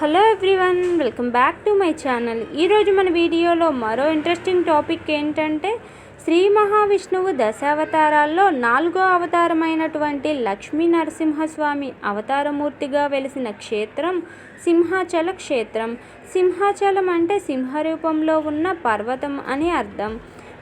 Hello everyone welcome back to my channel. ఈరోజు మన వీడియోలో మరో ఇంట్రెస్టింగ్ టాపిక్ ఏంటంటే శ్రీ మహావిష్ణువు దశావతారాల్లో నాలుగో అవతారమైనటువంటి లక్ష్మీ నరసింహస్వామి అవతారమూర్తిగా వెలిసిన క్షేత్రం సింహాచల క్షేత్రం. సింహాచలం అంటే సింహ రూపంలో ఉన్న పర్వతం అని అర్థం.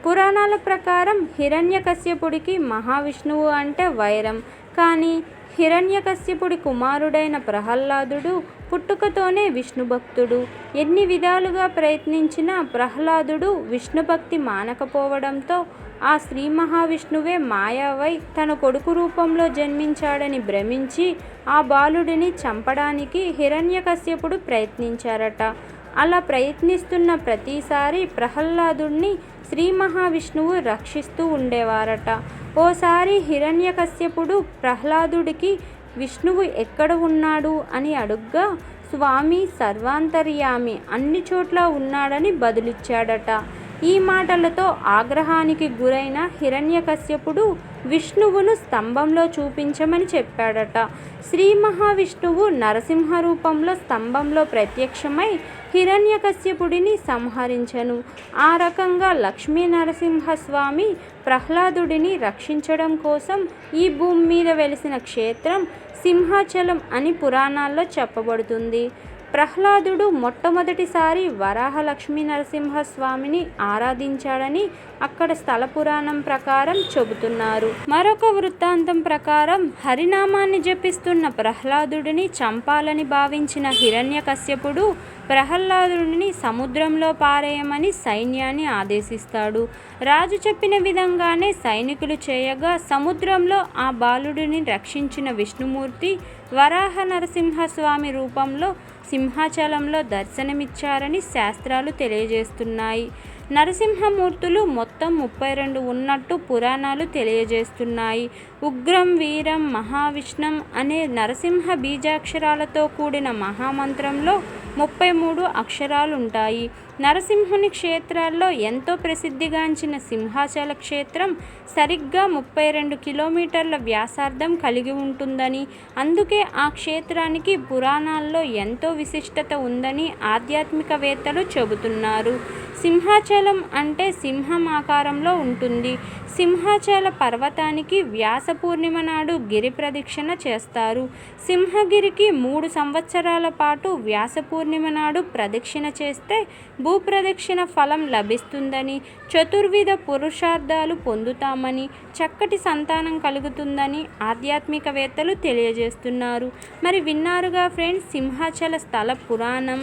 పురాణాల ప్రకారం హిరణ్యకశ్యపుడికి మహావిష్ణువు అంటే వైరం. కానీ హిరణ్యకశ్యపుడి కుమారుడైన ప్రహ్లాదుడు పుట్టుకతోనే విష్ణుభక్తుడు. ఎన్ని విధాలుగా ప్రయత్నించినా ప్రహ్లాదుడు విష్ణుభక్తి మానకపోవడంతో ఆ శ్రీ మహావిష్ణువే మాయావై తన కొడుకు రూపంలో జన్మించాడని భ్రమించి ఆ బాలుడిని చంపడానికి హిరణ్యకశ్యపుడు ప్రయత్నించారట. అలా ప్రయత్నిస్తున్న ప్రతిసారి ప్రహ్లాదుణ్ణి శ్రీ మహావిష్ణువు రక్షిస్తూ ఉండేవారట. ఓసారి హిరణ్యకశ్యపుడు ప్రహ్లాదుడికి విష్ణువు ఎక్కడ ఉన్నాడు? అని అడుగ్గా స్వామి సర్వాంతర్యామి అన్ని చోట్ల ఉన్నాడని బదులిచ్చాడట. ఈ మాటలతో ఆగ్రహానికి గురైన హిరణ్యకశ్యపుడు విష్ణువును స్తంభంలో చూపించమని చెప్పాడట. శ్రీ మహావిష్ణువు నరసింహ రూపంలో స్తంభంలో ప్రత్యక్షమై హిరణ్యకశ్యపుడిని సంహరించను. ఆ రకంగా లక్ష్మీ నరసింహస్వామి ప్రహ్లాదుడిని రక్షించడం కోసం ఈ భూమి మీద వెలిసిన క్షేత్రం సింహాచలం అని పురాణాల్లో చెప్పబడుతుంది. ప్రహ్లాదుడు మొట్టమొదటిసారి వరాహ లక్ష్మీ నరసింహస్వామిని ఆరాధించాడని అక్కడ స్థల పురాణం ప్రకారం చెబుతున్నారు. మరొక వృత్తాంతం ప్రకారం హరినామాన్ని జపిస్తున్న ప్రహ్లాదుడిని చంపాలని భావించిన హిరణ్యకశ్యపుడు ప్రహ్లాదుడిని సముద్రంలో పారేయమని సైన్యాన్ని ఆదేశిస్తాడు. రాజు చెప్పిన విధంగానే సైనికులు చేయగా సముద్రంలో ఆ బాలుడిని రక్షించిన విష్ణుమూర్తి వరాహ నరసింహస్వామి రూపంలో సింహాచలంలో దర్శనమిచ్చారని శాస్త్రాలు తెలియజేస్తున్నాయి. నరసింహమూర్తులు మొత్తం ముప్పై రెండు ఉన్నట్టు పురాణాలు తెలియజేస్తున్నాయి. ఉగ్రం వీరం మహావిష్ణం అనే నరసింహ బీజాక్షరాలతో కూడిన మహామంత్రంలో ముప్పై మూడు అక్షరాలుంటాయి. నరసింహుని క్షేత్రాల్లో ఎంతో ప్రసిద్ధిగాంచిన సింహాచల క్షేత్రం సరిగ్గా ముప్పై రెండు కిలోమీటర్ల వ్యాసార్థం కలిగి ఉంటుందని అందుకే ఆ క్షేత్రానికి పురాణాల్లో ఎంతో విశిష్టత ఉందని ఆధ్యాత్మికవేత్తలు చెబుతున్నారు. సింహాచలం అంటే సింహం ఆకారంలో ఉంటుంది. సింహాచల పర్వతానికి వ్యాస పూర్ణిమ నాడు గిరి ప్రదక్షిణ చేస్తారు. సింహగిరికి మూడు సంవత్సరాల పాటు వ్యాస పూర్ణిమ నాడు ప్రదక్షిణ చేస్తే భూప్రదక్షిణ ఫలం లభిస్తుందని చతుర్విధ పురుషార్థాలు పొందుతామని చక్కటి సంతానం కలుగుతుందని ఆధ్యాత్మికవేత్తలు తెలియజేస్తున్నారు. మరి విన్నారుగా ఫ్రెండ్స్ సింహాచల స్థల పురాణం